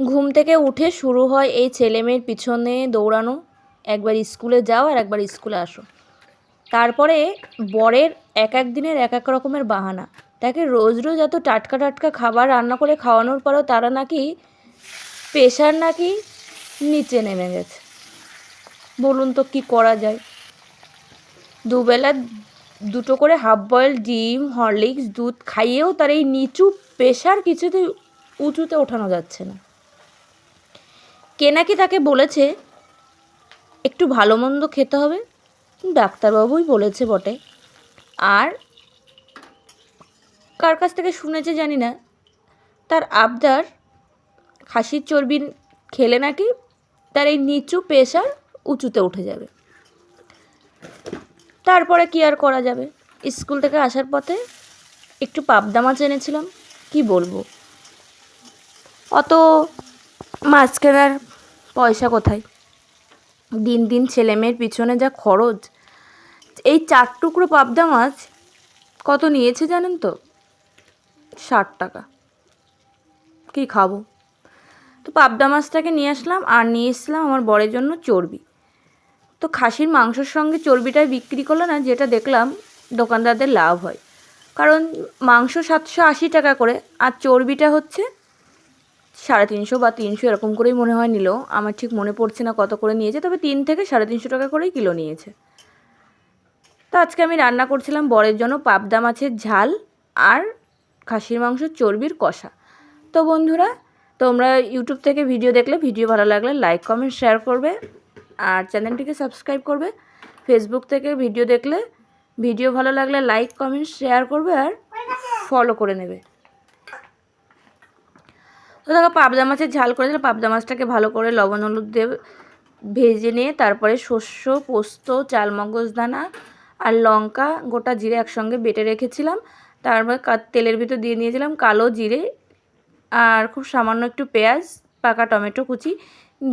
ঘুম থেকে উঠে শুরু হয় এই ছেলেমেয়ের পিছনে দৌড়ানো। একবার স্কুলে যাও আর একবার স্কুলে আসো। তারপরে বরের এক এক দিনের এক এক রকমের বাহানা। তাকে রোজ রোজ এত টাটকা টাটকা খাবার রান্না করে খাওয়ানোর পরও তারা নাকি প্রেশার নাকি নিচে নেমে গেছে। বলুন তো কি করা যায়? দুবেলা দুটো করে হাফ বয়েল ডিম, হরলিক্স, দুধ খাইয়েও তার এই নিচু প্রেশার কিছুতেই উঁচুতে ওঠানো যাচ্ছে না। কে নাকি তাকে বলেছে, একটু ভালো মন্দ খেতে হবে? ডাক্তারবাবুই বলেছে বটে। আর কার কাছ থেকে শুনেছে জানি না। তার আবদার, খাসির চর্বি খেলে নাকি তার এই নিচু প্রেশার উঁচুতে উঠে যাবে। তারপরে কি আর করা যাবে? স্কুল থেকে আসার পথে একটু পাবদা মাছ এনেছিলাম, কি বলব? অত মাছ কেনার পয়সা কোথায়? দিন দিন ছেলেমেয়ের পিছনে যা খরচ, এই চার টুকরো পাবদা মাছ কত নিয়েছে জানেন তো? ষাট টাকা। কি খাব? তো পাবদা মাছটাকে নিয়ে আসলাম আর নিয়ে এসলাম আমার বরের জন্য চর্বি। তো খাসির মাংসর সঙ্গে চর্বিটাই বিক্রি করল না, যেটা দেখলাম দোকানদারদের লাভ হয়। কারণ মাংস সাতশো আশি টাকা করে, আর চর্বিটা হচ্ছে সাড়ে তিনশো বা তিনশো এরকম করেই মনে হয় নিল। আমার ঠিক মনে পড়ছে না কত করে নিয়েছে, তবে তিন থেকে সাড়ে তিনশো টাকা করেই কিলো নিয়েছে। তো আজকে আমি রান্না করছিলাম বরের জন্য পাবদা মাছের ঝাল আর খাসির মাংস চর্বির কষা। তো বন্ধুরা, তোমরা ইউটিউব থেকে ভিডিও দেখলে ভিডিও ভালো লাগলে লাইক, কমেন্ট, শেয়ার করবে আর চ্যানেলটিকে সাবস্ক্রাইব করবে। ফেসবুক থেকে ভিডিও দেখলে ভিডিও ভালো লাগলে লাইক, কমেন্ট, শেয়ার করবে আর ফলো করে নেবে। তো দেখো পাবদা মাছের ঝাল করে দিলে পাবদা মাছটাকে ভালো করে লবণ, হলুদ দিয়ে ভেজে নিয়ে তারপরে শস্য, পোস্ত চাল মগজ দানা আর লঙ্কা গোটা জিরে একসঙ্গে বেটে রেখেছিলাম। তারপর তেলের ভিতর দিয়ে নিয়েছিলাম কালো জিরে আর খুব সামান্য একটু পেঁয়াজ, পাকা টমেটো কুচি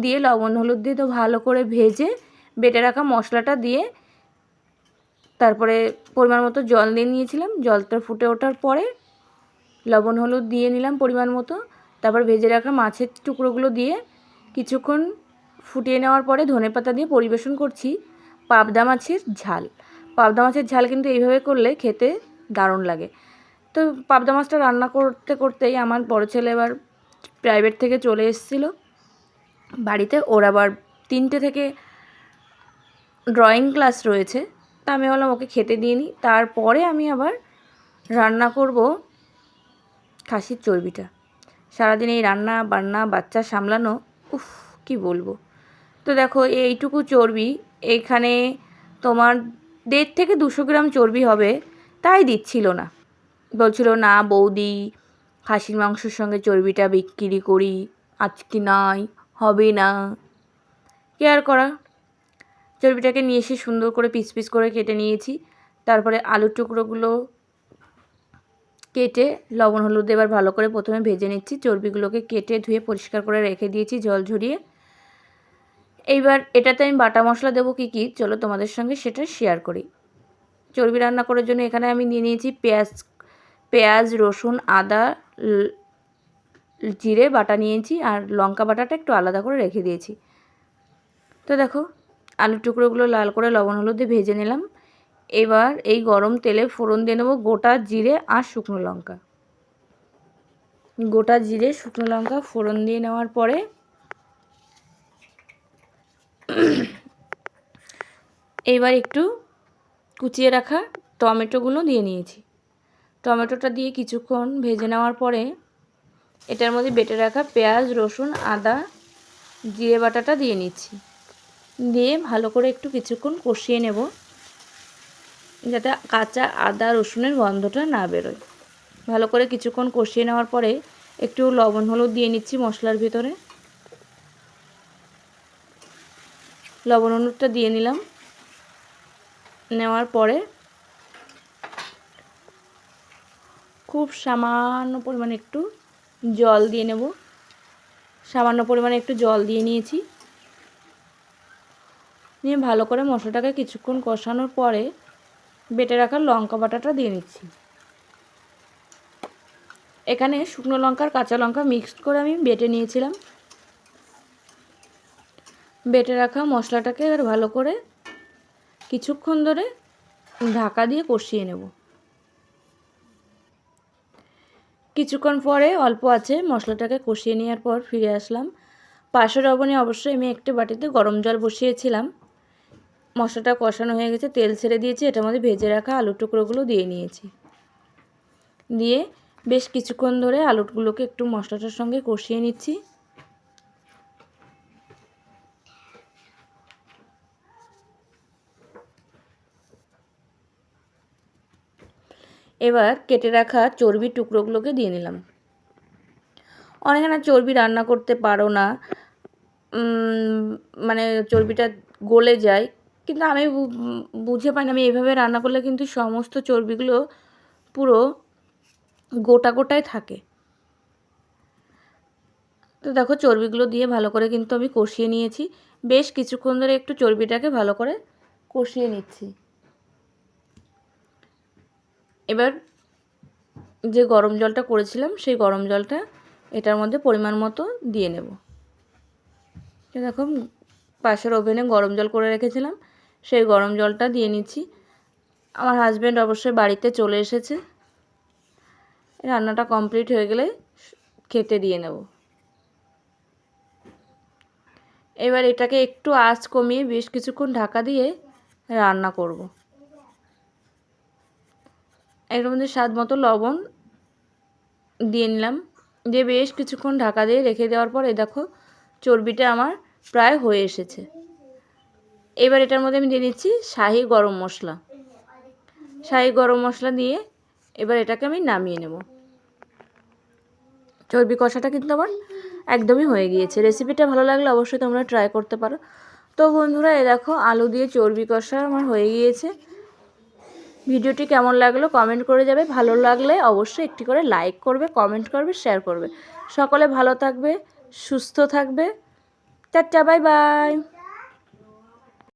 দিয়ে লবণ, হলুদ দিয়ে তো ভালো করে ভেজে বেটে রাখা মশলাটা দিয়ে তারপরে পরিমাণ মতো জল দিয়ে নিয়েছিলাম। জলটা ফুটে ওঠার পরে লবণ, হলুদ দিয়ে নিলাম পরিমাণ মতো। তারপর ভেজে রাখা মাছের টুকরোগুলো দিয়ে কিছুক্ষণ ফুটিয়ে নেওয়ার পরে ধনে পাতা দিয়ে পরিবেশন করছি পাবদা মাছের ঝাল। পাবদা মাছের ঝাল কিন্তু এইভাবে করলে খেতে দারুণ লাগে। তো পাবদা মাছটা রান্না করতে করতেই আমার বড় ছেলে এবার প্রাইভেট থেকে চলে এসেছিল। বাড়িতে ওর আবার তিনটে থেকে ড্রয়িং ক্লাস রয়েছে। তা আমি বললাম ওকে খেতে দিয়ে নিই তারপরে আমি আবার রান্না করব খাসির চর্বিটা। সারাদিন এই রান্না, বান্না, বাচ্চা সামলানো, উফ, কি বলব। তো দেখো, এইটুকু চর্বি, এখানে তোমার দেড় থেকে দুশো গ্রাম চর্বি হবে, তাই দিচ্ছিল না। বলছিল, না বৌদি, খাসির মাংসর সঙ্গে চর্বিটা বিক্রি করি, আজকে নাই, হবে না। কে আর করা? চর্বিটাকে নিয়ে এসে সুন্দর করে পিস পিস করে কেটে নিয়েছি। তারপরে আলুর টুকরোগুলো কেটে লবণ, হলুদ এবার ভালো করে প্রথমে ভেজে নিচ্ছি। চর্বিগুলোকে কেটে ধুয়ে পরিষ্কার করে রেখে দিয়েছি জল ঝরিয়ে। এইবার এটাতে আমি বাটা মশলা দেবো কী কী, চলো তোমাদের সঙ্গে সেটা শেয়ার করি। চর্বি রান্না করার জন্য এখানে আমি নিয়ে নিয়েছি পেঁয়াজ পেঁয়াজ, রসুন, আদা, জিরে বাটা নিয়েছি আর লঙ্কা বাটাটা একটু আলাদা করে রেখে দিয়েছি। তো দেখো, আলুর টুকরোগুলো লাল করে লবণ, হলুদ ভেজে নিলাম। এবার এই গরম তেলে ফোড়ন দিয়ে নেব গোটা জিরে আর শুকনো লঙ্কা। গোটা জিরে, শুকনো লঙ্কা ফোড়ন দিয়ে নেওয়ার পরে এবার একটু কুচিয়ে রাখা টমেটোগুলো দিয়ে নিয়েছি। টমেটোটা দিয়ে কিছুক্ষণ ভেজে নেওয়ার পরে এটার মধ্যে বেটে রাখা পেঁয়াজ, রসুন, আদা, জিরে বাটাটা দিয়ে নিচ্ছি। দিয়ে ভালো করে একটু কিছুক্ষণ কষিয়ে নেব। যাতে কাঁচা আদা, রসুনের গন্ধটা না বেরোয়। ভালো করে কিছুক্ষণ কষিয়ে নেওয়ার পরে একটু লবণ, হলুদ দিয়ে নিচ্ছি মশলার ভিতরে। লবণ, হলুদটা দিয়ে নিলাম। নেওয়ার পরে খুব সামান্য পরিমাণে একটু জল দিয়ে নেব। সামান্য পরিমাণে একটু জল দিয়ে নিয়েছি। নিয়ে ভালো করে মশলাটাকে কিছুক্ষণ কষানোর পরে বেটে রাখা লঙ্কা বাটাটা দিয়ে নিচ্ছি এখানে শুকনো লঙ্কার কাঁচা লঙ্কা মিক্সড করে আমি বেটে নিয়েছিলাম। বেটে রাখা মশলাটাকে এবার ভালো করে কিছুক্ষণ ধরে ঢাকা দিয়ে কষিয়ে নেব। কিছুক্ষণ পরে অল্প আছে মশলাটাকে কষিয়ে নেওয়ার পর ফিরে আসলাম। পাশের অবনে অবশ্যই আমি একটি বাটিতে গরম জল বসিয়েছিলাম। মশলাটা কষানো হয়ে গেছে, তেল ছেড়ে দিয়েছি, এটার মধ্যে ভেজে রাখা আলু টুকরোগুলো দিয়ে নিয়েছি। দিয়ে বেশ কিছুক্ষণ ধরে আলুগুলোকে একটু মশলাটার সঙ্গে কষিয়ে নিচ্ছি। এবার কেটে রাখা চর্বির টুকরোগুলোকে দিয়ে নিলাম। অনেকে না চর্বি রান্না করতে পারো না মানে চর্বিটা গলে যায় কিন্তু আমি বুঝে পাই না আমি এইভাবে রান্না করলে কিন্তু সমস্ত চর্বিগুলো পুরো গোটা গোটায় থাকে। তো দেখো, চর্বিগুলো দিয়ে ভালো করে কিন্তু আমি কষিয়ে নিয়েছি। বেশ কিছুক্ষণ ধরে একটু চর্বিটাকে ভালো করে কষিয়ে নিচ্ছি। এবার যে গরম জলটা করেছিলাম, সেই গরম জলটা এটার মধ্যে পরিমাণ মতো দিয়ে নেব। দেখো, পাশের ওভেনে গরম জল করে রেখেছিলাম। সেই গরম জলটা দিয়ে নিচ্ছি। আমার হাজব্যান্ড অবশ্যই বাড়িতে চলে এসেছে। রান্নাটা কমপ্লিট হয়ে গেলে খেতে দিয়ে নেব। এবার এটাকে একটু আঁচ কমিয়ে বেশ কিছুক্ষণ ঢাকা দিয়ে রান্না করব। এর মধ্যে স্বাদ মতো লবণ দিয়ে নিলাম। দিয়ে বেশ কিছুক্ষণ ঢাকা দিয়ে রেখে দেওয়ার পর এই দেখো চর্বিটা আমার প্রায় হয়ে এসেছে। এবার এটার মধ্যে আমি দিয়ে দিচ্ছি শাহি গরম মশলা। শাহি গরম মশলা দিয়ে এবার এটাকে আমি নামিয়ে নেব। চর্বি কষাটা কিন্তু আমার একদমই হয়ে গিয়েছে। রেসিপিটা ভালো লাগলে অবশ্যই তোমরা ট্রাই করতে পারো। তো বন্ধুরা, এ দেখো, আলু দিয়ে চর্বি কষা আমার হয়ে গিয়েছে। ভিডিওটি কেমন লাগল কমেন্ট করে যাবে। ভালো লাগলে অবশ্যই একটি করে লাইক করবে কমেন্ট করবে শেয়ার করবে। সকলে ভালো থাকবে, সুস্থ থাকবে। Tata bye bye